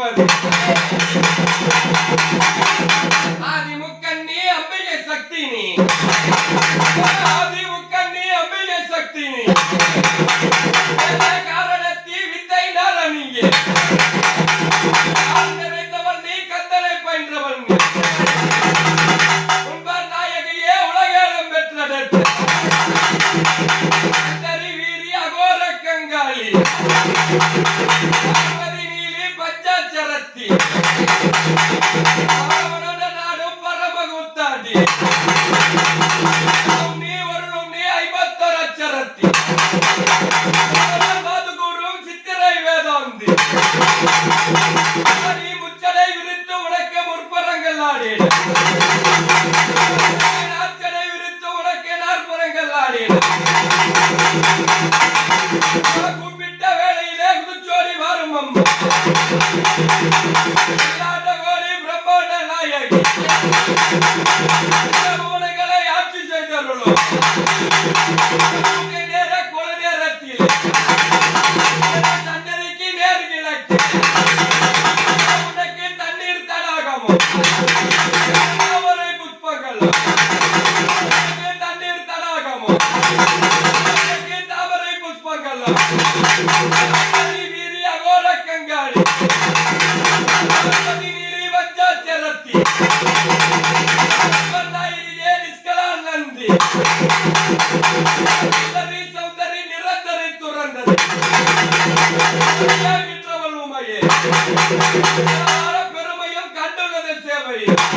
இருப்பார் பரமகுத்தாண்டி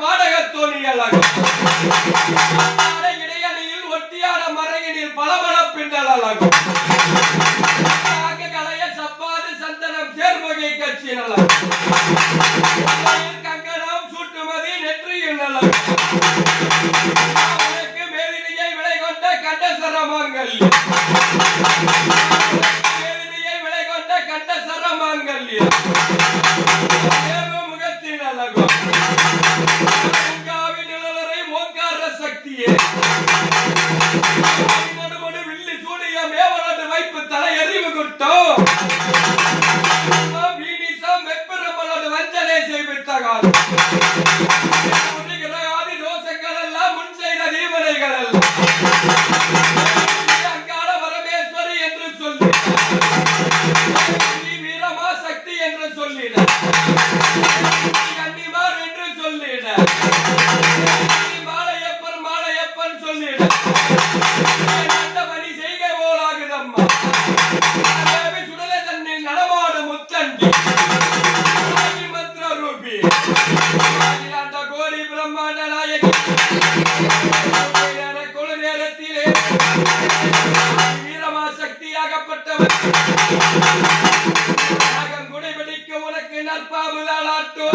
பாடகர் தோணியலாகும் இடையணியில் ஒட்டியான மரகினில் பலபல பின்னலாகும் கலைய சப்பாது சந்தனம் சேர்வகை கட்சியினலாம் வீரமாசக்தியாகப்பட்டவர் நாகம் குடைபிடிக்க உனக்கு நற்பாவுதான் ஆட்டோ